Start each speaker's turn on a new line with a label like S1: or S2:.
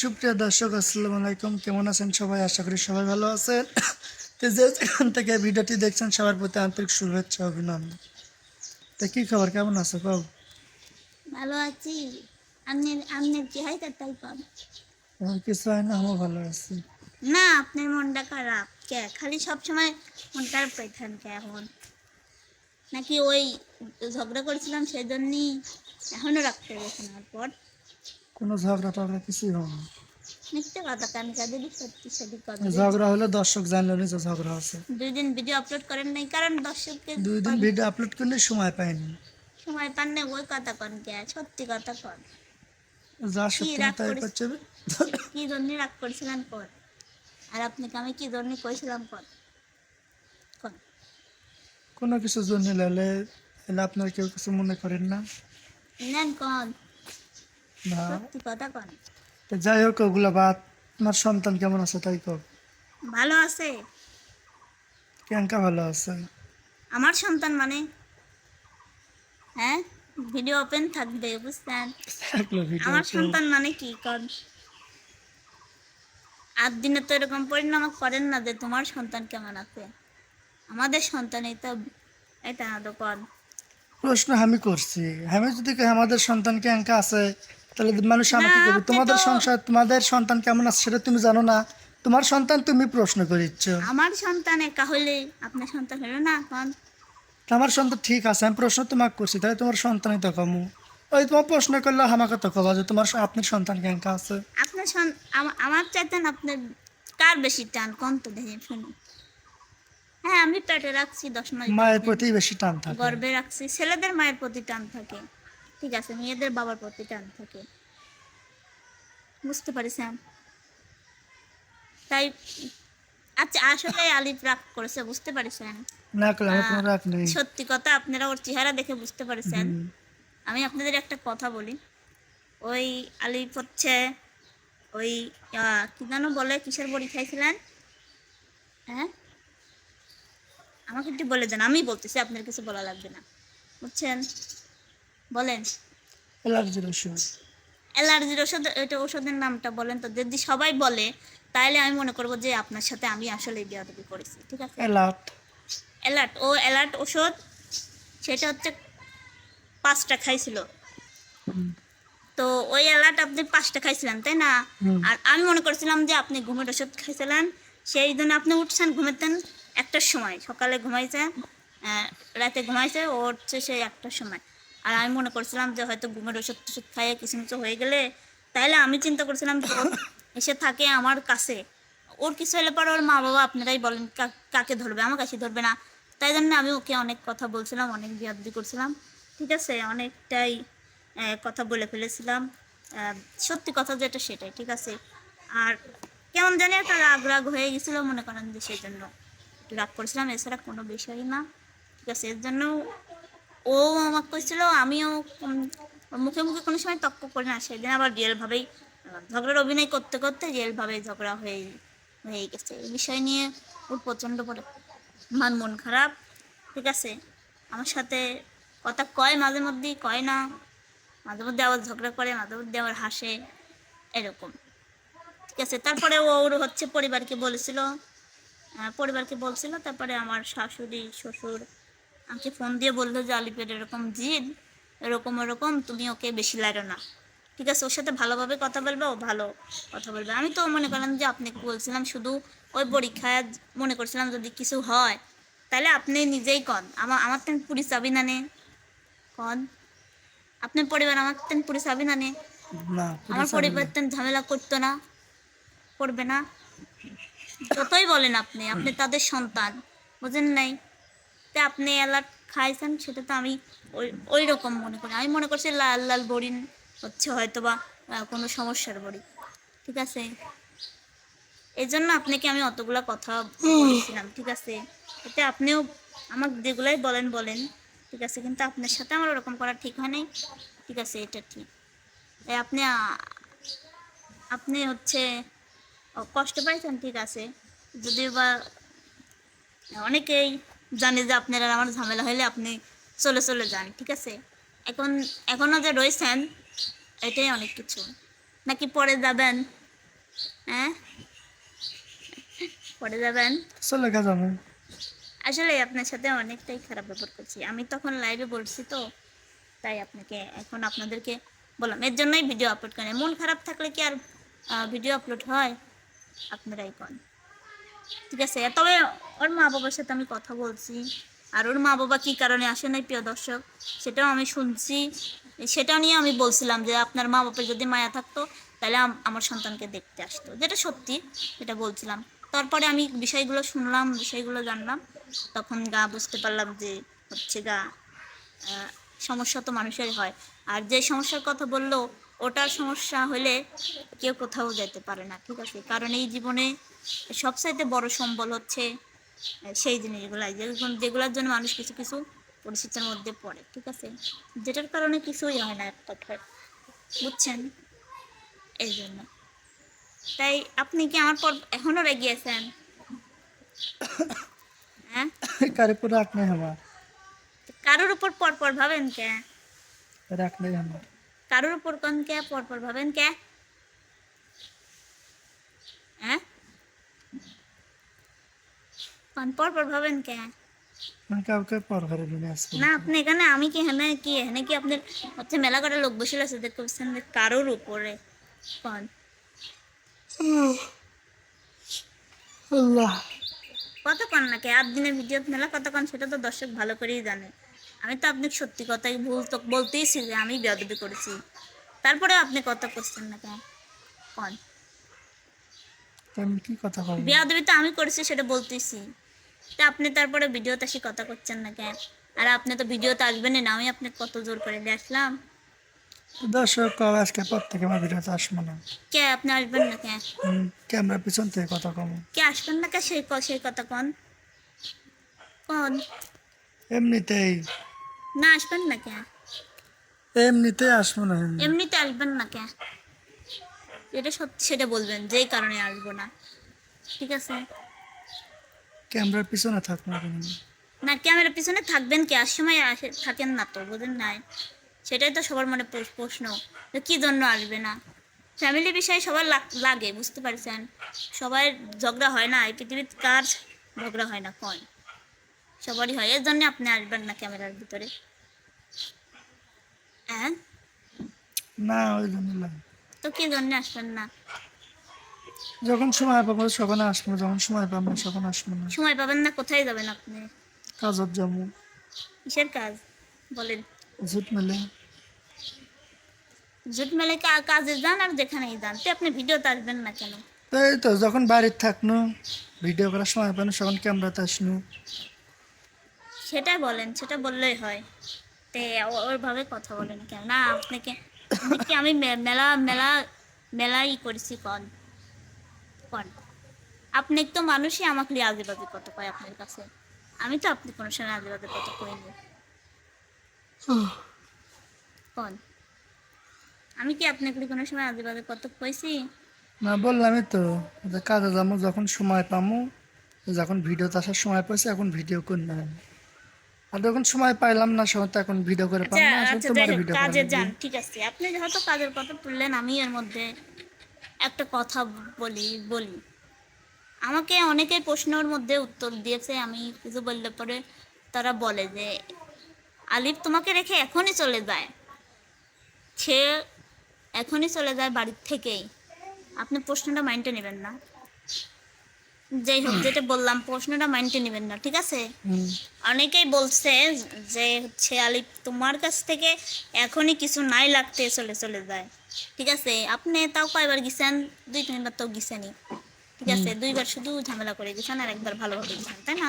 S1: সুপ্রিয় দর্শক আসসালামু আলাইকুম। কেমন আছেন সবাই? আশা করি সবাই ভালো আছেন। তো যে যেখান থেকে ভিডিওটি দেখছেন সবার প্রতি আন্তরিক শুভেচ্ছা অভিনন্দন। তা কি খবর? কেমন আছো বাবু
S2: ভালো আছি। আপনার আপনার কি হয় তাই কর
S1: আমার কিছু হয় না আমিও ভালো আছি।
S2: না আপনার মনটা খারাপ। কে? খালি সব সময় মন খারাপ করে কে এখন। নাকি ওই ঝগড়া করেছিলাম সেজন্যই এখনও রাখতে গেছেন পর?
S1: কোনো ঝগড়া টগড়া কিছুই হয় না।
S2: মিথ্যে কথা কান কাঁদিলি সত্যি সত্যি কথা
S1: ঝগড়া হলে দর্শক জানলো না যে ঝগড়া আছে
S2: দুই দিন ভিডিও আপলোড করেন নাই কারণ দর্শককে
S1: দুই দিন ভিডিও আপলোড করলে সময় পাইনি।
S2: সময় পান না ওই কথা কন কে সত্যি কথা কন।
S1: যা সত্যি তাই করছে।
S2: কি জন্য রাগ করেছিলেন কর আর আপনাকে আমি কি জন্য কইছিলাম কর কন?
S1: কোনো কিছু জন্য আপনার কেউ কিছু মনে করেন না।
S2: নেন কন।
S1: না
S2: সত্যি কথা কন।
S1: যাই হোক ওগুলো বাদ। সন্তান কেমন আছে তাই
S2: ভালো আছে।
S1: কেঙ্কা ভালো আছে।
S2: আমার সন্তান মানে? হ্যাঁ? ভিডিও ওপেন থাকবে বুঝছেন আমার সন্তান মানে কি আট দিনে তো এরকম পরিণাম করেন না যে তোমার সন্তান কেমন আছে। আমাদের সন্তান এই তো এটা তো
S1: প্রশ্ন আমি করছি। আমি যদি আমাদের সন্তান কেঙ্কা আছে তাহলে মানুষ আমাকে করবে তোমাদের সংসার তোমাদের সন্তান কেমন আছে সেটা তুমি জানো না। তোমার সন্তান তুমি প্রশ্ন করিচ্ছ।
S2: আমার সন্তান একা হলে আপনার সন্তান হলো না কন
S1: আমার সন্তান ঠিক আছে আমি প্রশ্ন তোমাকে করছি তাহলে তোমার সন্তানই তো কমু। ওই তোমার প্রশ্ন করলে আমাকে তো কবা যে তোমার আপনার সন্তান কেঙ্কা আছে।
S2: আপনার আমার চাইতেন আপনার কার বেশি টান? কোন তো দেখে শুনুন। হ্যাঁ আমি পেটে রাখছি দশ মাস
S1: মায়ের প্রতি বেশি টান থাকে।
S2: গর্বে রাখছি ছেলেদের মায়ের প্রতি টান থাকে। ঠিক আছে মেয়েদের বাবার প্রতি টান থাকে। বুঝতে পারিছেন? তাই আচ্ছা আসলে আলিফ রাগ করেছে বুঝতে পারিছেন?
S1: না কোনো রাগ নেই।
S2: সত্যি কথা আপনারা ওর চেহারা দেখে বুঝতে পারছেন। আমি আপনাদের একটা কথা বলি। ওই আলিফ হচ্ছে ওই কি যেন বলে কিসের বড়ি খাইছিলেন? হ্যাঁ? আমাকে একটু বলে দেন আমি বলতেছি আপনার কিছু বলা লাগবে না। বুঝছেন? বলেন।
S1: অ্যালার্জির ওষুধ
S2: অ্যালার্জির ওষুধ এটা ওষুধের নামটা বলেন তো যদি সবাই বলে তাহলে আমি মনে করব যে আপনার সাথে আমি আসলে বিয়াদবি করেছি ঠিক আছে?
S1: অ্যালার্ট।
S2: অ্যালার্ট ও অ্যালার্ট ওষুধ সেটা হচ্ছে পাঁচটা খাইছিল। তো ওই অ্যালার্ট আপনি পাঁচটা খাইছিলেন তাই না? আর আমি মনে করছিলাম যে আপনি ঘুমের ওষুধ খাইছিলেন সেই জন্য আপনি উঠছেন ঘুমেতেন একটার সময় সকালে ঘুমাইছে রাতে ঘুমাইছে ও উঠছে সেই একটার সময়। আর আমি মনে করছিলাম যে হয়তো ঘুমের ওষুধ টষুধ খাইয়ে কিছু কিছু হয়ে গেলে তাহলে আমি চিন্তা করছিলাম যে এসে থাকে আমার কাছে। ওর কিছু হলে পরে ওর মা বাবা আপনারাই বলেন কাকে ধরবে? আমার কাছে ধরবে না। তাই জন্য আমি ওকে অনেক কথা বলছিলাম, অনেক বিয়াদি করছিলাম। ঠিক আছে? অনেকটাই কথা বলে ফেলেছিলাম। সত্যি কথা যেটা সেটাই, ঠিক আছে? আর কেমন জানি একটা রাগ রাগ হয়ে গেছিল, মনে করেন যে সেই জন্য রাগ করেছিলাম। এছাড়া কোনো বিষয়ই না। ঠিক আছে? এর জন্য ও আমাকে কইছিল, আমিও মুখে মুখে কোনো সময় তক্ক করি না। সেদিন আবার রিয়েলভাবেই, ঝগড়ার অভিনয় করতে করতে রিয়েলভাবে ঝগড়া হয়ে হয়ে গেছে। এই বিষয় নিয়ে ওর প্রচণ্ড পরে আমার মন খারাপ। ঠিক আছে, আমার সাথে কথা কয় মাঝে মধ্যেই, কয় না, মাঝে মধ্যে আবার ঝগড়া করে, মাঝে মধ্যে আবার হাসে, এরকম। ঠিক আছে, তারপরে ওর হচ্ছে পরিবারকে বলেছিল পরিবারকে বলছিল, তারপরে আমার শাশুড়ি, শ্বশুর আমাকে ফোন দিয়ে বলল যে আলিপের এরকম জিদ এরকম এরকম তুমি ওকে বেশি লাইরো না। ঠিক আছে ওর সাথে ভালোভাবে কথা বলবে ও ভালো কথা বলবে। আমি তো মনে করলাম যে আপনাকে বলছিলাম শুধু ওই পরীক্ষায় মনে করছিলাম যদি কিছু হয় তাহলে আপনি নিজেই কন। আমার আমার তেন পুলিশ চাবি না নে। কন। আপনার পরিবার আমার তেন পুলিশ চাবি না নে। আমার পরিবার। তেন ঝামেলা করতো না করবে না। যতই বলেন আপনি আপনি তাদের সন্তান বুঝেন নাই? তা আপনি অ্যালার্ট খাইছেন সেটা তো আমি ওই ওই রকম মনে করি। আমি মনে করছি লাল লাল বড়ি হচ্ছে হয়তো বা কোনো সমস্যার বড়ি ঠিক আছে? এই জন্য আপনাকে আমি অতগুলা কথা বলেছিলাম ঠিক আছে? এতে আপনিও আমাকে যেগুলাই বলেন বলেন। ঠিক আছে? কিন্তু আপনার সাথে আমার ওরকম করা ঠিক হয় নাই। ঠিক আছে? এটা ঠিক। আপনি আপনি হচ্ছে কষ্ট পাইছেন ঠিক আছে? যদিও বা অনেকেই জানে যে আপনার আমার ঝামেলা হলে আপনি চলে চলে যান ঠিক আছে? এখন এখনও যে রয়েছেন এটাই অনেক কিছু। নাকি পরে যাবেন? হ্যাঁ? পড়ে যাবেন?
S1: চলে গেছে যাবে
S2: আসলে আপনার সাথে অনেকটাই খারাপ ব্যবহার করছি। আমি তখন লাইভে বলছি তো তাই আপনাকে এখন আপনাদেরকে বললাম এর জন্যই ভিডিও আপলোড করেন। মন খারাপ থাকলে কি আর ভিডিও আপলোড হয়? আপনারাই কন। ঠিক আছে। তবে ওর মা বাবার সাথে আমি কথা বলছি। আর ওর মা বাবা কী কারণে আসে নাই, প্রিয় দর্শক, সেটাও আমি শুনছি। সেটা নিয়ে আমি বলছিলাম যে আপনার মা বাবার যদি মায়া থাকতো, তাহলে আমার সন্তানকে দেখতে আসতো। যেটা সত্যি, সেটা বলছিলাম। তারপরে আমি বিষয়গুলো শুনলাম, বিষয়গুলো জানলাম। তখন গা বুঝতে পারলাম যে হচ্ছে গা সমস্যা তো মানুষের হয়। আর যে সমস্যার কথা বলল ওটার সমস্যা হলে কেউ কোথাও যেতে পারে না ঠিক আছে? কারণ এই জীবনে সবচাইতে বড় সম্বল হচ্ছে সেই জিনিসগুলাই যেগুলো যেগুলোর জন্য মানুষ কিছু কিছু পরিস্থিতির মধ্যে পড়ে ঠিক আছে? যেটার কারণে কিছুই হয় না এক কথায় বুঝছেন? এই জন্য। তাই আপনি কি আমার পর এখনও রেগে আছেন? হ্যাঁ?
S1: কারে আমার।
S2: কারোর উপর পর পর ভাবেন কে?
S1: রাখ নেই আমার।
S2: কারোর উপর কোন কে পর পর ভাবেন কে? হ্যাঁ? কোন পর পর ভাবেন কে?
S1: আসব
S2: না আপনি এখানে আমি কি এখানে কি এখানে কি আপনার হচ্ছে মেলা করে লোক বসে আছে দেখতে পাচ্ছেন কারোর উপরে কোন?
S1: আল্লাহ।
S2: কতক্ষণ নাকি? আট দিনের ভিডিও মেলা কতক্ষণ? সেটা তো দর্শক ভালো করেই জানে। আমি তো আপনাকে সত্যি কথাই ভুল তো বলতেইছি যে আমি বেয়াদবি করেছি। তারপরে আপনি কথা করছেন না কেন? কোন।
S1: তো আমি কি কথা বলব?
S2: বেয়াদবি তো আমি করেছি সেটা বলতেছি তা আপনি তারপরে ভিডিওতে আসি কথা করছেন না কেন? আর আপনি তো ভিডিওতে আসবেনই না আমি আপনি কত জোর করে দিয়ে আসলাম।
S1: দর্শক কবে আজকে পর থেকে আমার ভিডিওতে আসব না।
S2: কে আপনি আসবেন না কেন?
S1: ক্যামেরার পিছন থেকে কথা কম।
S2: কে আসবেন না কে সেই সেই কথা কন। কোন।
S1: এমনিতেই
S2: না আসবেন না কে?
S1: এমনিতেই আসব না
S2: এমনিতে আসবেন না কে? যেটা সত্যি সেটা বলবেন যেই কারণে আসব না। ঠিক আছে?
S1: ক্যামেরার পিছনে থাকব না
S2: না ক্যামেরার পিছনে থাকবেন কি? আর সময় আসে থাকেন না তো বুঝেন নাই। সেটাই তো সবার মনে প্রশ্ন কী জন্য আসবে না? ফ্যামিলি বিষয়ে সবার লাগ- বুঝতে পারছেন? সবার ঝগড়া হয় না এই পৃথিবীতে কার ঝগড়া হয় না কন সবারই হয়। এর জন্য আপনি আসবেন না ক্যামেরার ভিতরে। হ্যাঁ?
S1: না ওই জন্য
S2: তো কী জন্য আসবেন না?
S1: যখন সময় পাবো তখন আসব। যখন সময় পাবো তখন আসব না।
S2: সময় পাবেন না কোথায় যাবেন আপনি?
S1: কাজত যাব
S2: কিসের কাজ? বলেন।
S1: জুট মেলে।
S2: জুট মেলে কাজে যান আর যেখানেই যান। তো আপনি ভিডিওতে আসবেন না কেন?
S1: এই তো যখন বাড়ির থাকনো ভিডিও করার সময় পানো তখন ক্যামেরাতে আসনো।
S2: সেটা বলেন, সেটা বললেই হয়। তে ওইভাবে কথা বলেন কেন? না, আপনাকে আপনাকে আমি মেলা মেলা, মেলাই করেছি কন কন। আপনি তো মানুষই আমাকে লিয়ে আজেবাজে কত পায় আপনার কাছে। আমি তো আপনি কোনো সময় আজেবাজে কত কইনি। কন, আমি কি আপনাকে কোনো সময় আজেবাজে কত কইছি?
S1: না, বললামই তো কাজে যাব, যখন সময় পামো, যখন ভিডিওতে আসার সময় পাইছি, এখন ভিডিও করি না আমি। আর যখন সময় পাইলাম না সময় তো এখন ভিডিও করে পাবো।
S2: আচ্ছা
S1: না আসলে
S2: আচ্ছা
S1: তোমার ভিডিও
S2: কাজে যান ঠিক আছে। আপনি যেহেতু কাজের কথা তুললেন আমি এর মধ্যে একটা কথা বলি বলি। আমাকে অনেকে প্রশ্নের মধ্যে উত্তর দিয়েছে আমি কিছু বললে পরে তারা বলে যে আলিফ তোমাকে রেখে এখনই চলে যায়। সে এখনই চলে যায় বাড়ির থেকেই। আপনি প্রশ্নটা মাইন্ডে নেবেন না। যাই হোক যেটা বললাম প্রশ্নটা মাইন্ডে নেবেন না ঠিক আছে? অনেকেই বলছে যে হচ্ছে আলিফ তোমার কাছ থেকে এখনই কিছু নাই লাগতে চলে চলে যায়। ঠিক আছে? আপনি তাও কয়বার গেছেন? দুই তিনবার তো গেছেনই। ঠিক আছে? দুইবার শুধু ঝামেলা করে গেছেন আর একবার ভালোভাবে গেছেন তাই না?